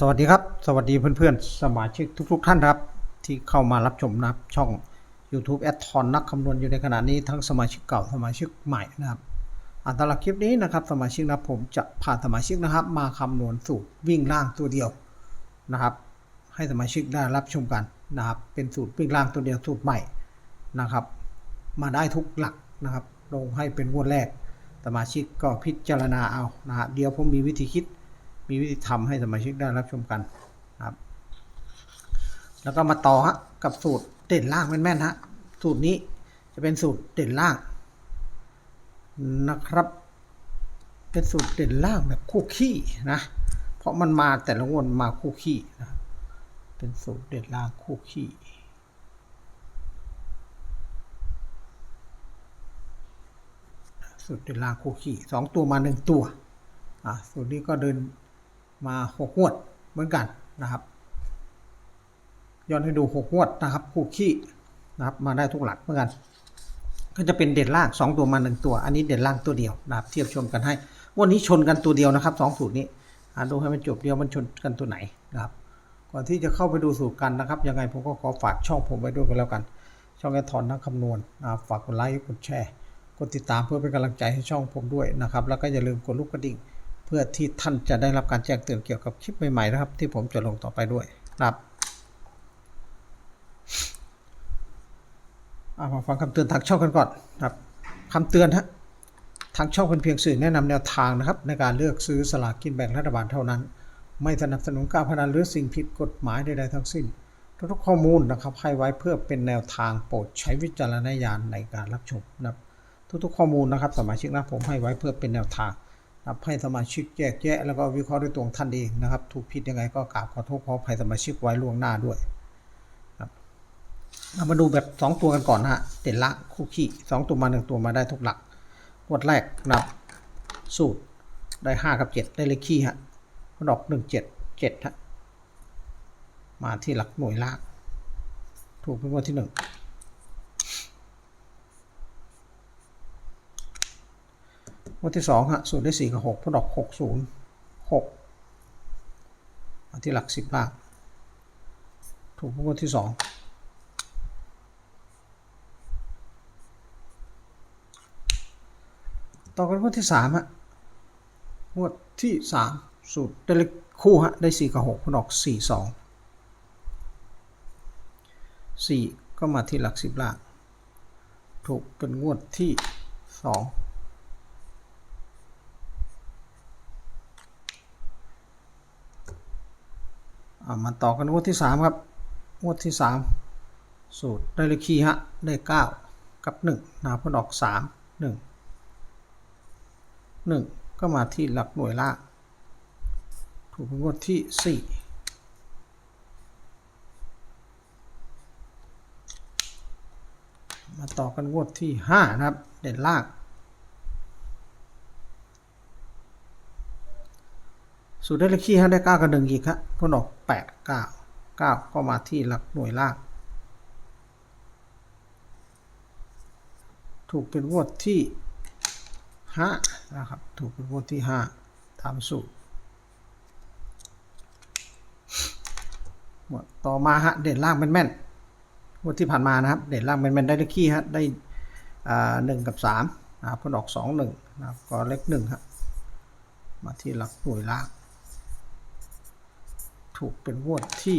สวัสดีครับ สวัสดีเพื่อนๆ สมาชิกทุก ๆ ท่านครับ ที่เข้ามารับชมนะครับ ช่อง YouTube แอดทอนนักคำนวณอยู่ในขณะนี้ทั้งสมาชิกเก่าสมาชิกใหม่นะครับอันตรคลิปนี้นะครับสมาชิกนะผมจะพาสมาชิกนะครับ มาคำนวณสูตรวิ่งล่างตัวเดียวนะครับ ให้สมาชิกได้รับชมกันนะครับ เป็นสูตรวิ่งล่างตัวเดียวสูตรใหม่นะครับ มาได้ทุกหลักนะครับ ลงให้เป็นงวดแรก สมาชิกก็พิจารณาเอานะฮะเดี๋ยวผมมีวิธีคิด มีวิธีทำให้สมาชิกได้รับชมกันครับ แล้วก็มาต่อฮะกับสูตรเด่นล่างแม่นๆฮะสูตรนี้จะเป็นสูตรเด่นล่างนะครับ เป็นสูตรเด่นล่างแบบคู่ขี้นะ เพราะมันมาแต่ละงวดมาคู่ขี้นะเป็นสูตรเด่นล่างคู่ขี้สูตรเด่นล่างคู่ขี้สองตัวมาหนึ่งตัวอะสูตรนี้ก็เดิน มาหกงวดเหมือนกันนะครับย้อนให้ดูหกงวดนะครับคู่ขี้นะครับมาได้ทุกหลักเหมือนกัน ก็จะเป็นเด่นล่างสองตัวมาหนึ่งตัว อันนี้เด่นล่างตัวเดียวนะครับเทียบชมกันให้วันนี้ชนกันตัวเดียวนะครับสองสูตรนี้อ่าดูให้มันจบเดียวมันชนกันตัวไหนนะครับก่อนที่จะเข้าไปดูสูตรกันนะครับยังไงผมก็ขอฝากช่องผมไว้ด้วยกันแล้วกัน ช่องแอทอนนักคำนวณนะครับฝากกดไลค์กดแชร์ กดติดตามเพื่อเป็นกำลังใจให้ช่องผมด้วยนะครับ แล้วก็อย่าลืมกดลูกกระดิ่ง เพื่อที่ท่านจะได้รับการแจ้งเตือนเกี่ยวกับคลิปใหม่ๆนะครับ ที่ผมจะลงต่อไปด้วยครับเอามาฟังคำเตือนทางช่องกันก่อนครับคำเตือนฮะทางช่องเป็นเพียงสื่อแนะนำแนวทางนะครับ ในการเลือกซื้อสลากกินแบ่งรัฐบาลเท่านั้น ไม่สนับสนุนการพนันหรือสิ่งผิดกฎหมายใดๆทั้งสิ้น ทุกๆข้อมูลนะครับให้ไว้เพื่อเป็นแนวทางโปรดใช้วิจารณญาณในการรับชมนะครับ ทุกๆข้อมูลนะครับสมาชิกนะผมให้ไว้เพื่อเป็นแนวทาง ครับให้สมาชิกแยกแยะแล้วก็วิเคราะห์ด้วยตัวงท่านเองนะครับ ถูกผิดยังไงก็กราบขอโทษขออภัยสมาชิกไว้ล่วงหน้าด้วยครับเรามาดูแบบ 2 ตัวกันก่อนนะฮะเด่นละคู่ขี้สองตัวมาหนึ่งตัวมาได้ทุกหลักงวดแรกนับสูตรได้ 5 กับ 7 ได้เลขขี้ฮะดอก1 7 7ฮะมาที่หลักหน่วยล่างถูกเป็นงวดที่ 1 งวดที่2ฮะสูตรได้4กับ6เพรดอก 6 0 6มาที่หลัก 10บ้างถูกงวดที่ 2 ต่อกันงวดที่3ฮะงวดที่ 3 สูตรได้เลขคู่ฮะได้ 4 กับ 6 เพราะดอก 4 2 4 ก็มาที่หลัก 10ล่างถูกเป็นงวดที่ 2ามาต่อกันงวดที่สามครับ งวดที่สามสูตรได้เลขคีฮะ ได้เก้ากับหนึ่งนาพนออกสามหนึ่งหนึ่งก็มาที่หลักหน่วยล่าง ถูกเป็นงวดที่สี่มาต่อกันงวดที่ห้านะครับ เด่นล่าง สูตรได้เลขคี่ฮะได้เก้ากับหนึ่งอีกครับพนออกแปดเก้าเก้าก็มาที่หลักหน่วยล่าง ถูกเป็นงวดที่ห้านะครับ ถูกเป็นงวดที่ห้าตามสูตรหมดต่อมาฮะเด่นล่างแม่นๆงวดที่ผ่านมานะครับ เด่นล่างแม่นๆได้เลขคี่ฮะได้หนึ่งกับสามนะครับพนออกสองหนึ่งนะครับก็เลขหนึ่งครับมาที่หลักหน่วยล่าง ถูกเป็นงวดที่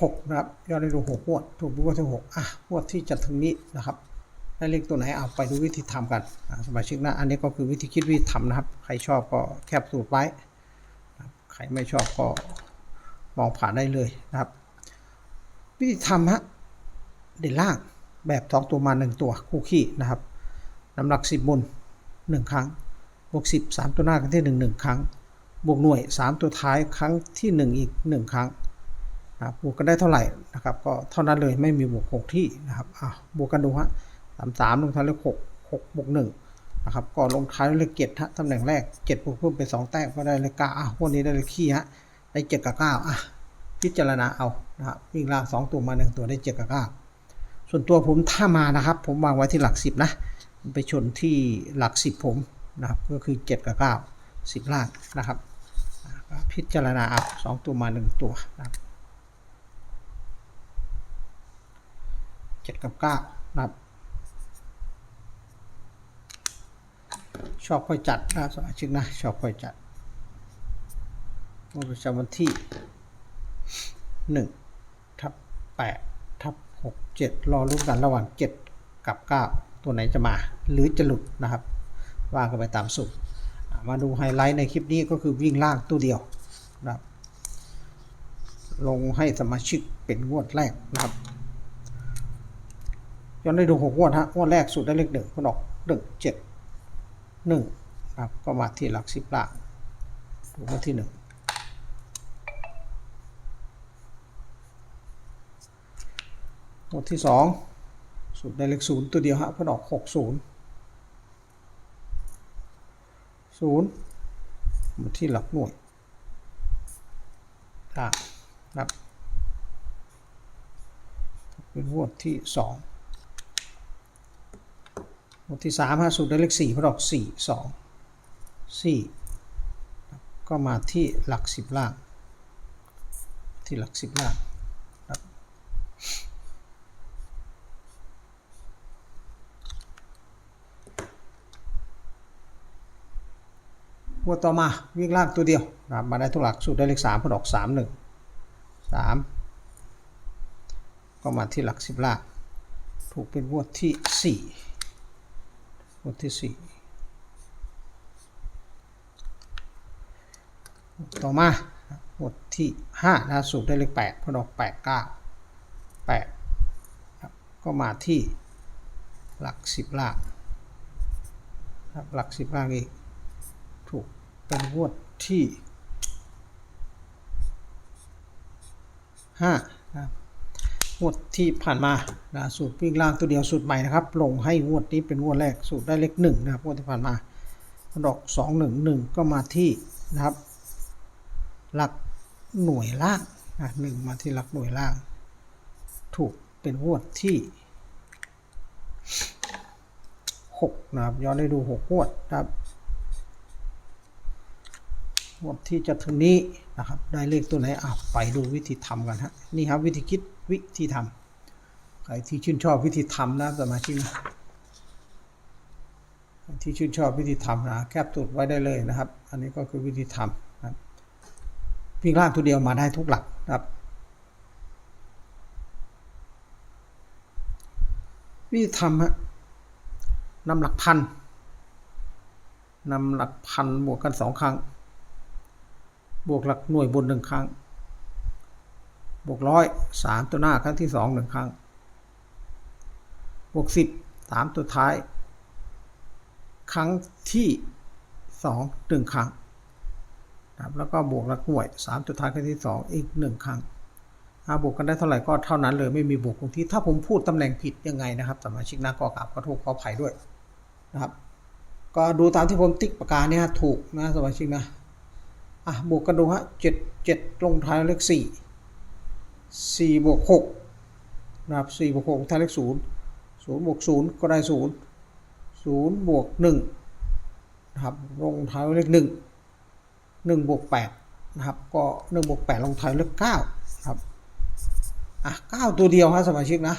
หกนะครับยอดได้ดูหกงวด ถูกเป็นงวดที่หกอะงวดที่จะถึงนี้นะครับได้เลขตัวไหนเอาไปดูวิธีทำกันสมาชิกนะอันนี้ก็คือวิธีคิดวิธีทำนะครับ ใครชอบก็แคปสูตรไว้นะคใครไม่ชอบก็มองผ่านได้เลยนะครับ วิธีทำฮะเด่นล่างแบบสองตัวมาหนึ่งตัวคู่ขี้นะครับน้ำหนักสิบบนหนึ่งครั้ง บวก10 3 ตัวหน้าครั้งที่ 1 1 ครั้ง บวกหน่วย 3 ตัวท้ายครั้งที่ 1 อีก 1 ครั้งนะครับบวกกันได้เท่าไหร่นะครับก็เท่านั้นเลยไม่มีบวก 6 ที่นะครับอะบวกกันดูฮะสามสามลงท้ายเลขหกหกบวกหนึ่งนะครับก็ลงท้ายเลขเจ็ดฮะตำแหน่งแรกเจ็ดบวกเพิ่มเป็นสองแต้มก็ได้เลขเก้าอะวันนี้ได้เลขขี้ฮะได้เจ็ดกับเก้าอะพิจารณาเอานะครับวิ่งล่างสองตัวมาหนึ่งตัวได้เจ็ดกับเก้าส่วนตัวผมถ้ามานะครับ ผมวางไว้ที่หลักสิบนะไปชนที่หลักสิบผม นะครับ ก็คือ 7 กับ 9 10 ล่างนะครับ พิจารณาเอาสองตัวมา 1 ตัวนะครับ7กับ 9 นะครับ ชอบค่อยจัดนะสมาชิกนะ ชอบค่อยจัดงวดประจำวันที่ 1 ทับ8ทับ6 7 รอลุ้นกันระหว่าง 7 กับ 9 ตัวไหนจะมา หรือจะหลุดนะครับ ว่ากันไปตามสูตรมาดูไฮไลท์ในคลิปนี้ก็คือวิ่งล่างตัวเดียวนะครับลงให้สมาชิกเป็นงวดแรกนะครับย้อนได้ดูหกงวดฮะงวดแรกสูตรได้เลขหนึ่งมันออกหนึ่งเจ็ดหนึ่งนะครับก็มาที่หลักสิบล่างถูกมาที่หนึ่งงวดที่สองสูตรได้เลขศูนย์ตัวเดียวฮะเพิ่นออกหกศูนย์ ศูนย์มาที่หลักหน่วยล่านะครับเป็นงวดที่สองงวดที่สามฮะสูตรได้เลขสี่เพิ่นออกสี่สองสี่ก็มาที่หลักสิบล่าง ที่หลักสิบล่าง งวดต่อมาวิ่งล่างตัวเดียวนะครับมาได้ทุกหลักสูตรได้เลขสามผลออกสามหนึ่งสามก็มาที่หลักสิบล่างถูกเป็นงวดที่สี่งวดที่สี่ต่อมางวดที่ห้านะสูตรได้เลขแปดผลออกแปดเก้าแปดก็มาที่หลักสิบล่างหลักสิบล่างอีก เป็นงวดที่ห้านะครับงวดที่ผ่านมานะสูตรวิ่งล่างตัวเดียวสูตรใหม่นะครับ ลงให้งวดนี้เป็นงวดแรกสูตรได้เลขหนึ่งนะครับงวดที่ผ่านมาดอกสองหนึ่งหนึ่งก็มาที่นะครับ หลักหน่วยล่างนะหนึ่งมาที่หลักหน่วยล่าง ถูกเป็นงวดที่หกนะครับย้อนได้ดูหกงวดนะครับ งวดที่จะถึงนี้นะครับ ได้เลขตัวไหนอะไปดูวิธีทำกันฮะนี่ครับวิธีคิดวิธีทำใครที่ชื่นชอบวิธีทำนะสมาชิกนะที่ชื่นชอบวิธีทำนะแคปตูดไว้ได้เลยนะครับ อันนี้ก็คือวิธีทำนะครับวิ่งล่างตัวเดียวมาได้ทุกหลักนะครับวิธีทำฮะนำหลักพันนำหลักพันบวกกันสองครั้ง บวกหลักหน่วยบนหนึ่งครั้ง บวกร้อยสามตัวหน้าครั้งที่สองหนึ่งครั้ง บวกสิบสามตัวท้าย ครั้งที่สองหนึ่งครั้งนะครับแล้วก็บวกหลักหน่วยสามตัวท้ายครั้งที่สองอีกหนึ่งครั้งถ้าบวกกันได้เท่าไหร่ก็เท่านั้นเลยไม่มีบวกคงที่ถ้าผมพูดตำแหน่งผิดยังไงนะครับสมาชิกหน้าก็กราบขอโทษขออภัยด้วยนะครับ ก็ดูตามที่ผมติ๊กปากกาเนี่ยถูกนะสมาชิกนะ อะบวกกันดูฮะเจ็ดเจ็ดลงท้ายเลขสี่สี่บวกหกนะครับสี่บวกหกท้ายเลขศูนย์ศูนย์บวกศูนย์ก็ได้ศูนย์ศูนย์บวกหนึ่งนะครับลงท้ายเลขหนึ่งหนึ่งบวกแปดนะครับก็หนึ่งบวกแปดลงท้ายเลขเก้าครับอะเก้าตัวเดียวฮะสมาชิกนะ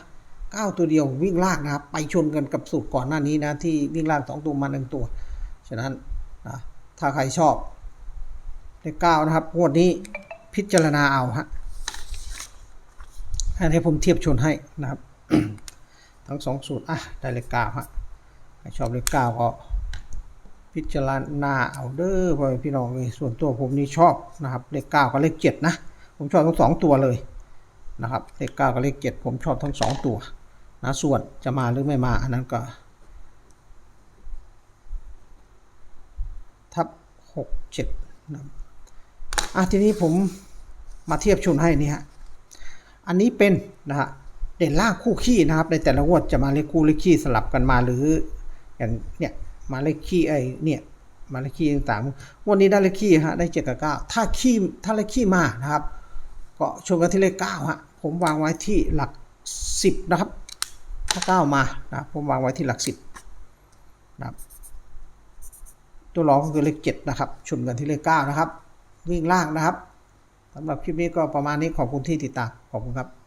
เก้าตัวเดียววิ่งลากนะครับไปชนกันกับสูตรก่อนหน้านี้นะที่วิ่งลากสองตัวมาหนึ่งตัว ฉะนั้นนะถ้าใครชอบ เลขเก้านะครับงวดนี้พิจารณาเอาฮะอันนี้ผมเทียบชนให้นะครับ ทั้งสองสูตรอะได้เลขเก้าฮะใครชอบเลขเก้าก็พิจารณาเอาเด้อพ่อพี่น้องเลยส่วนตัวผมนี่ชอบนะครับเลขเก้ากับเลขเจ็ดนะ ผมชอบทั้งสองตัวเลยนะครับเลขเก้ากับเลขเจ็ดผมชอบทั้งสองตัวนะส่วนจะมาหรือไม่มาอันนั้นก็ทับหกเจ็ดนะ อะทีนี้ผมมาเทียบชนให้นี่ฮะ อันนี้เป็นนะฮะเด่นล่างคู่ขี้นะครับ ในแต่ละงวดจะมาเลขคู่เลขขี้สลับกันมาหรืออย่างเนี่ยมาเลขขี้ไอเนี่ยมาเลขขี้ต่างๆงวันนี้ได้เลขขี้ฮะได้เจ็ดกับเก้าถ้าขี้ถ้าเลขขี้มานะครับ ก็ชนกันที่เลขเก้าฮะผมวางไว้ที่หลักสิบนะครับ ถ้าเก้ามานะผมวางไว้ที่หลักสิบนะครับตัวรองก็คือเลขเจ็ดนะครับชนกันที่เลขเก้านะครับ วิ่งล่างนะครับสำหรับคลิปนี้ก็ประมาณนี้ขอบคุณที่ติดตามขอบคุณครับ